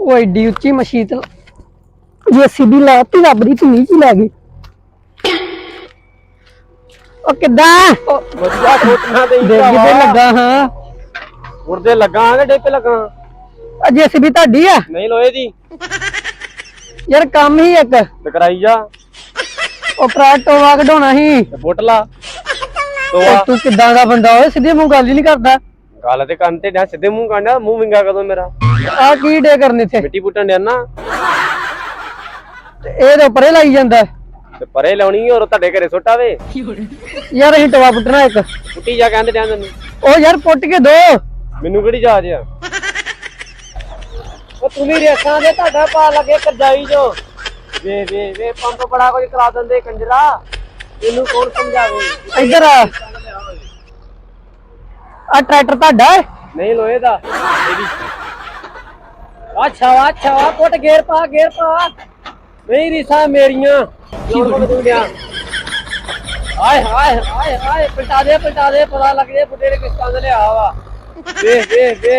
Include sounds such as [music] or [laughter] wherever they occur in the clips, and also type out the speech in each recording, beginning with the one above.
ਉਹ ਐਡੀ ਉੱਚੀ ਮਸ਼ੀਤ ਜੀਸੀਬੀ ਲਾਤੀ ਰੱਬ ਦੀ ਧੁਨੀ ਚ ਹੀ ਲੈ ਗਈ। ਉਹ ਕਿੱਦਾਂ? ਵਧੀਆ ਸੋਚਣਾ ਤੇ ਦੇਖ ਕਿਤੇ ਲੱਗਾ ਹਾਂ। ਉੜਦੇ ਲੱਗਾ ਕਿ ਡੇਪੇ ਲੱਗਾ ਆ ਜੀਸੀਬੀ ਤੁਹਾਡੀ ਆ। ਨਹੀਂ ਲੋਏ ਦੀ। ਯਾਰ ਕੰਮ ਹੀ ਇੱਕ। ਤੇ ਕਰਾਈ ਜਾ। ਉਹ ਭਰਾ ਟੋਵਾ ਕਢਾਉਣਾ ਸੀ। ਤੇ ਫੁੱਟ ਲਾ। ਉਹ ਤੋਆ ਤੂੰ ਕਿੱਦਾਂ ਦਾ ਬੰਦਾ ਓਏ ਸਿੱਧੇ ਮੂੰਹ ਗੱਲ ਹੀ ਨਹੀਂ ਕਰਦਾ। ਗੱਲ ਤੇ ਕੰਨ ਤੇ ਡਿਆ ਸਿੱਧੇ ਮੂੰਹ ਕਾਂਡਿਆ ਮੂੰਹ ਵਿੰਗਾ ਕਦੋਂ ਮੇਰਾ? ਆ ਕੀ ਡੇ ਕਰਨੇ ਇੱਥੇ? ਮਿੱਟੀ ਪੁੱਟਣ ਡਿਆ ਨਾ। ਤੇ ਇਹ ਤਾਂ ਪਰੇ ਲਾਈ ਜਾਂਦਾ। ਤੇ ਪਰੇ ਲਾਉਣੀ ਔਰ ਤੁਹਾਡੇ ਘਰੇ ਸੁੱਟ ਆਵੇ। ਯਾਰ ਅਸੀਂ ਟੋਵਾ ਪੁੱਟਣਾ ਇੱਕ। ਪੁੱਟੀ ਜਾ ਕਹਿੰਦੇ ਡਿਆ ਤੈਨੂੰ ਉਹ ਯਾਰ ਪੁੱਟ ਕੇ ਦੋ। ਮੈਨੂੰ ਕਿਹੜੀ ਜਾਜ ਆ? ਉਹ ਤੁਸੀਂ ਰੇਸਾਂ ਦੇ ਤੁਹਾਡਾ ਪਾ ਲੱਗੇ ਕਰਜਾਈ ਜੋ ਵੇ ਵੇ ਵੇ ਪੰਪ ਬੜਾ ਕੁਝ ਕਰਾ ਦਿੰਦੇ ਕੰਜਰਾ। ਇਹਨੂੰ ਕੌਣ ਸਮਝਾਵੇ? ਇੱਧਰ ਆ। ਆ ਟਰੈਕਟਰ ਤੁਹਾਡਾ ਨਹੀਂ ਲੋਏ ਦਾ। ਇਹਦੀ ਅੱਛਾ ਅੱਛਾ ਪੁੱਟ ਗੇਰ ਪਾ ਗੇਰ ਪਾ। ਨਹੀਂ ਰੀਸਾਂ ਮੇਰੀਆਂ। ਆਏ ਹਾਏ ਹਾਏ ਹਾਏ ਪਲਟਾ ਦੇ ਪਲਟਾ ਦੇ ਪਤਾ ਲੱਗ ਜੇ ਬੁੱਢੇ ਨੇ ਕਿਸ ਤਰ੍ਹਾਂ ਲਿਆ ਵਾ। ਵੇ ਵੇ ਵੇ।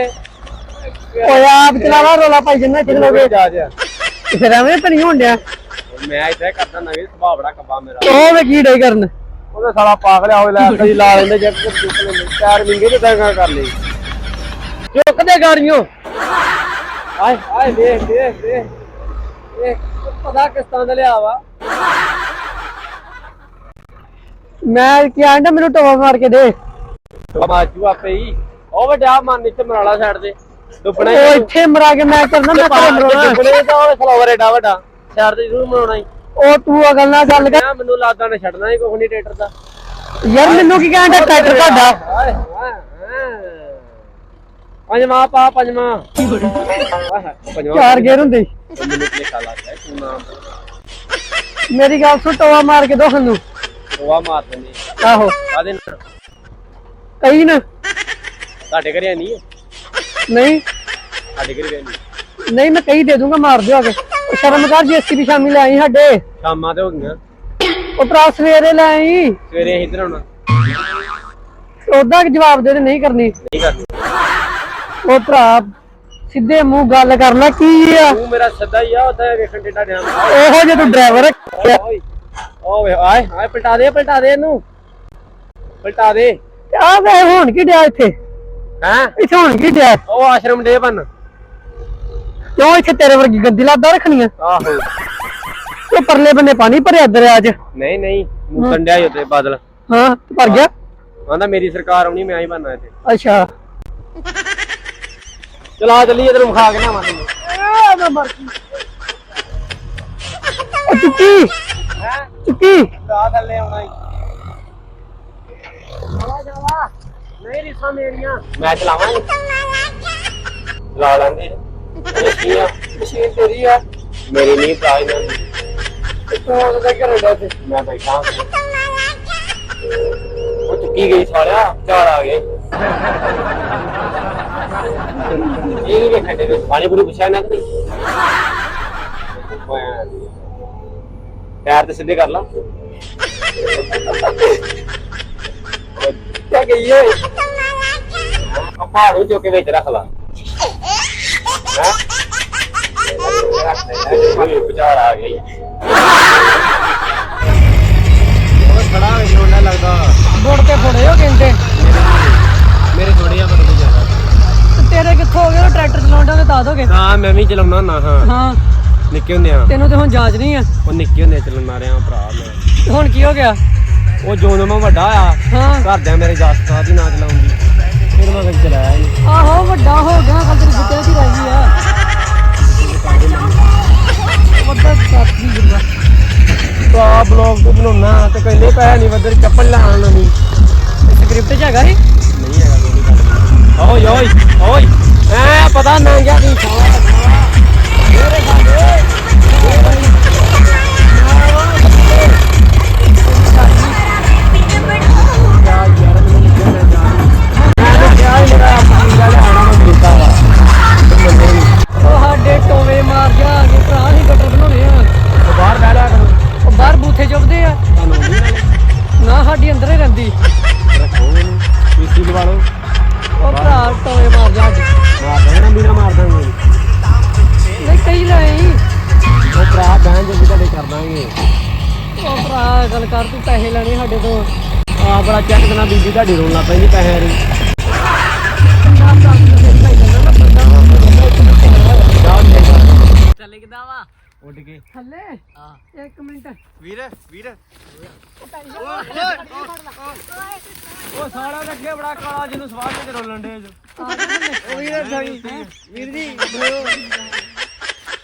ਓਏ ਆਪ ਚਲਾਵਾ ਰੋਲਾ ਪਾਈ ਜੰਨਾ ਚਲੋਗੇ ਕਿਹੜੀ ਜਾਜ ਆ ਫਿਰ ਐਵੇਂ ਤਾਂ ਨਹੀਂ ਹੋਣ ਡਿਆ। ਮੈਂ ਇੱਥੇ ਕਰਦਾ ਨਵੇਂ ਸੁਭਾਅ ਬੜਾ ਕੱਬਾ ਮੇਰਾ। ਉਹ ਵੇ ਕੀ ਡੇ ਕਰਨ? ਉਹਦਾ ਸਾਲਾ ਪਾਗਲਿਆ ਹੋਵੇ ਲੈ ਕਦੀ ਲਾ ਲੈਂਦੇ ਕੇ ਚੁੱਕ ਲੈਂਦੇ। ਚਾਰ ਮਿੰਗੇ ਤੇ ਤਾਂ ਕਰ ਲਈ। ਚੁੱਕ ਦੇ ਗਾੜੀਆਂ ਆਏ ਆਏ ਵੇ ਵੇ ਵੇ ਵੇ ਪਤਾ ਕਿਸ ਤਰ੍ਹਾਂ ਦਾ ਲਿਆ ਵਾ। ਮੈਂ ਕੀ ਆਂਦਾ ਮੈਨੂੰ ਟੋਵਾ ਮਾਰ ਕੇ ਦੇ। ਮਾਜੂ ਆਪੇ ਹੀ। ਉਹ ਵੱਡਿਆ ਮਨ ਇੱਥੇ ਮਰਾਲਾ ਸਾਈਡ ਤੇ। ਦੁੱਪਣਾ ਉਹ ਇੱਥੇ ਮਰਾ ਕੇ ਮੈਂ ਕਰਨਾ ਮੈਂ ਤੇਰੇ ਮਰਾਉਣਾ। ਦੁੱਪਣੇ ਦਾ ਉਹ ਫਲਾਵਰ ਏਡਾ ਵੱਡਾ। ਸਾਈਡ ਤੇ ਜ਼ਰੂਰ ਮਰਾਉਣਾ ਹੀ। ਉਹ ਤੂੰ ਅਗਲ ਨਾਲ ਗੱਲ ਕਰ। ਮੈਂ ਮੈਨੂੰ ਲਾਦਾ ਨੇ ਛੱਡਣਾ ਹੀ ਕੋਈ ਨਹੀਂ ਟਰੈਕਟਰ ਦਾ। ਯਾਰ ਮੈਨੂੰ ਕੀ ਕਹਿੰਦਾ ਟਰੈਕਟਰ ਤੁਹਾਡਾ। ਪੰਜਵਾਂ ਪਾ ਪੰਜਵਾਂ। ਆਹ ਪੰਜਵਾਂ ਚਾਰ ਗੇਰ ਹੁੰਦੇ ਮੈਨੂੰ ਲਿਖਾ ਲੱਗਦਾ ਤੂੰ ਨਾਮ ਮੇਰੀ ਗੱਲ ਸੁਣ ਟੋਵਾ ਮਾਰ ਕੇ ਦੋ ਸਾਨੂੰ ਉਹ ਮਾਰ ਦਿੰਦੇ ਆਹੋ। ਆਦੇ ਨਾਲ? ਕਈ ਨਾ। ਤੁਹਾਡੇ ਘਰੇ ਨਹੀਂ ਨਹੀਂ। ਸਾਡੇ ਘਰੇ ਨਹੀਂ ਨਹੀਂ ਮੈਂ ਕਈ ਦੇ ਦੂੰਗਾ ਮਾਰ ਦਿਓ ਆਗੇ ਉਹ ਸ਼ਰਮ ਕਰ ਜੀ ਵੀ ਸ਼ਾਮੀ ਲੈ ਆਈ ਸਾਡੇ। ਸ਼ਾਮਾਂ ਤੇ ਹੋ ਗਈਆਂ। ਉਹ ਭਰਾ ਸਵੇਰੇ ਲੈ ਆਈ। ਸਵੇਰੇ ਅਸੀਂ ਇੱਧਰ ਆਉਣਾ। ਉਹਦਾ ਜਵਾਬ ਦੇ ਦੇ ਨਹੀਂ ਕਰਨੀ। ਨਹੀਂ ਕਰਨੀ। ਉਹ ਭਰਾ ਸਿੱਧੇ ਮੂੰਹ ਗੱਲ ਕਰ ਲੈ ਕੀ ਆ? ਤੂੰ ਮੇਰਾ ਸੱਦਾ ਹੀ ਆ ਉੱਥੇ ਵੇਖਣ ਟੇਡਾ ਡਿਆ ਉਹੋ ਜੇ ਤੂੰ ਡਰਾਈਵਰ ਓਏ ਓਏ ਆਏ ਆਏ ਪਲਟਾ ਦੇ ਪਲਟਾ ਦੇ ਇਹਨੂੰ। ਪਲਟਾ ਦੇ। ਆ ਵੇ ਹੁਣ ਕੀ ਡਿਆ ਇੱਥੇ? ਹੈਂ? ਇੱਥੇ ਹੁਣ ਕੀ ਡਿਆ? ਉਹ ਆਸ਼ਰਮ ਦੇ ਬਣ ਕਿਉਂ ਇੱਥੇ ਤੇਰੇ ਵਰਗੀ ਗੰਦੀ ਲਾਦਾ ਰੱਖਣੀਆਂ ਆਹੋ। ਉਹ ਪਰਲੇ ਬੰਨੇ ਪਾਣੀ ਭਰਿਆ ਦਰਿਆ 'ਚ ਨਹੀਂ ਨਹੀਂ ਮੂਸਣ ਡਿਆ ਈ ਉੱਤੇ ਬਾਦਲ। ਹਾਂ ਭਰ ਗਿਆ? ਆਂਦਾ ਮੇਰੀ ਸਰਕਾਰ ਆਉਣੀ ਮੈਂ ਹੀ ਬਣਨਾ ਇੱਥੇ। ਅੱਛਾ। ਚਲਾ ਚੱਲੀਏ ਤੈਨੂੰ ਖਾ ਕੇ ਨਾ ਮਾਰ ਉਹ ਚੁੱਕੀ ਹੈ ਚੁੱਕੀ ਕਾ ਥੱਲੇ ਆਉਣਾ ਹੀ ਨਹੀਂ ਰਿਸਾਂ ਮੇਰੀਆਂ ਮੈਂ ਚਲਾਵਾਂ ਚਲਾ ਲੈਂਦੇ ਮਸ਼ੀਨ ਮਸ਼ੀਨ ਤੇਰੀ ਆ ਮੇਰੀ ਨਹੀਂ ਪ੍ਰਾਈ ਨਾ ਤੂੰ ਉਹਦਾ ਘਰ ਡਾ ਤੇ ਮੈਂ ਬੈਠਾ ਉਹ ਚੁੱਕੀ ਗਈ ਸਾਲਿਆ ਚਾਰ ਆ ਗਏ [laughs] [laughs] ਇਹ ਵੀ ਪਾਣੀ ਪੂਰੀ ਪੁੱਛਿਆ ਨਾ ਕਰੀ ਪੈਰ ਤੇ ਸਿੱਧੇ ਕਰ ਲਾ ਕਿਆ ਗਈ ਓਏ ਆ ਪਹਾੜੂ ਚੁੱਕ ਕੇ ਵਿੱਚ ਰੱਖ ਲਾ ਵਿਚਾਰ ਆ ਗਈ ਤਾਂ ਦੋਗੇ ਹਾਂ ਮੈਂ ਵੀ ਚਲਾਉਣਾ ਹੁੰਦਾ ਹਾਂ। ਹਾਂ। ਨਿੱਕੇ ਹੁੰਦੇ ਆ। ਤੈਨੂੰ ਤੇ ਹੁਣ ਜਾਂਚ ਨਹੀਂ ਆ? ਉਹ ਨਿੱਕੇ ਹੁੰਦੇ ਚਲਾਉਣਾ ਰਿਹਾ ਭਰਾ ਮੈਂ। ਹੁਣ ਕੀ ਹੋ ਗਿਆ? ਉਹ ਜਦੋਂ ਮੈਂ ਵੱਡਾ ਆ ਹਾਂ। ਘਰਦਿਆਂ ਮੇਰੇ ਜਾਸਤਾ ਦੀ ਨਾ ਚਲਾਉਂਦੀ ਫਿਰ ਮੈਂ ਕਦੇ ਚਲਾਇਆ ਆਹੋ ਵੱਡਾ ਹੋ ਗਿਆ ਕੱਲ ਤੇਰੀ ਦੀ ਰਹਿ ਗਈ ਆ। ਵੱਡਾ ਸਾਥੀ ਜਿੰਦਾ ਆ ਬਲੌਗ ਤੋਂ ਬਣਾਉਣਾ ਤੇ ਕਹਿੰਦੇ ਪੈਸੇ ਨਹੀਂ ਵੱਧਰ ਚੱਪਲ ਲਾਣ ਨਹੀਂ ਸਕ੍ਰਿਪਟ ਚ ਹੈਗਾ ਨਹੀਂ ਹੈਗਾ ਕੋਈ ਗੱਲ ਓਏ ਓਏ ਓਏ। ਪਤਾ ਨਾ ਗਿਆ ਨਹੀਂ ਉਹ ਸਾਡੇ ਟੋਵੇ ਮਾਰ ਜਾ ਕੇ ਬਾਹਰ ਬੂਥੇ ਚੁੱਪਦੇ ਆ। ਨਾ ਸਾਡੀ ਅੰਦਰ ਹੀ ਰਹਿੰਦੀ। ਰੱਖੋ ਇਹਨੂੰ ਪੀਸੀ ਲਵਾ ਲਓ। ਮਾਰ ਜਾ ਅੱਜ ਮਾਰ ਉਹ ਭਰਾ ਬਹਿਣ ਜੇ ਤੁਹਾਡੇ ਕਰ ਉਹ ਭਰਾ ਗੱਲ ਕਰ ਤੂੰ ਪੈਸੇ ਲੈਣੇ ਸਾਡੇ ਤੋਂ। ਆ ਬੜਾ ਚੈੱਕ ਦੇਣਾ ਬੀਬੀ ਤੁਹਾਡੀ ਰੋਣ ਲੱਗ ਪੈਂਦੀ ਪੈਸੇ ਵਾਲੀ ਹਾਂ। 1 ਮਿੰਟ। ਵੀਰ ਵੀਰ। ਉਹ ਸਾਲਾ ਰੱਖੇ ਬੜਾ ਕਾਲਾ ਜਿਹਨੂੰ ਸਵਾਦ ਤੇ ਰੋਲਣ ਦੇ ਉਹ ਵੀਰ ਸਹੀ। ਵੀਰ ਜੀ।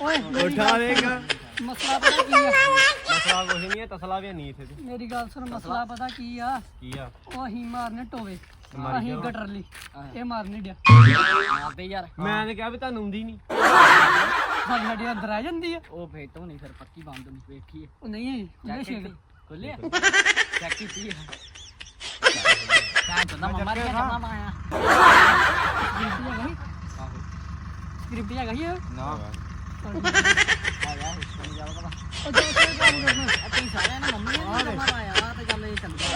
ਓਏ ਉਠਾ ਦੇਗਾ ਮਸਲਾ ਪਤਾ ਕੀ ਆ? ਮਸਲਾ ਕੁਛ ਨਹੀਂ ਹੈ ਤਸਲਾ ਵੀ ਨਹੀਂ ਇੱਥੇ ਤੇ। ਮੇਰੀ ਗੱਲ ਸੁਣ ਮਸਲਾ ਪਤਾ ਕੀ ਆ? ਕੀ ਆ? ਉਹ ਅਸੀਂ ਮਾਰਨੇ ਟੋਵੇ। ਅਸੀਂ ਇਹ ਮਾਰਨੇ ਡਿਆ। ਮਾਰਦੇ ਯਾਰ। ਮੈਂ ਤਾਂ ਕਿਹਾ ਵੀ ਤੁਹਾਨੂੰ ਆਉਂਦੀ ਨਹੀਂ। ਹਾਂ ਸਾਡੇ ਅੰਦਰ ਆ ਜਾਂਦੀ ਆ ਉਹ ਫੇਰ ਤੋਂ ਨਹੀਂ ਫਿਰ ਪੱਕੀ ਬੰਦ ਨੂੰ ਵੇਖੀਏ ਉਹ ਨਹੀਂ ਖੁੱਲੇ ਸ਼ੇਕ ਖੁੱਲੇ ਚੱਕੀ ਸੀ ਤਾਂ ਤਾਂ ਮਮਾ ਰਿਆ ਤਾਂ ਮਮਾ ਆ ਗਰੀਬੀਆਂ ਗਈ ਨਾ ਆਇਆ ਇਸ ਨੂੰ ਜਾਵਾ ਉਹ ਜੋ ਕੋਈ ਕੰਮ ਕਰਨਾ ਆਪਣੀ ਸਾਰਿਆਂ ਨੇ ਮੰਮੀ ਨੇ ਮਮਾ ਆਇਆ ਤਾਂ ਚੱਲ ਇਹ ਚੰਗਾ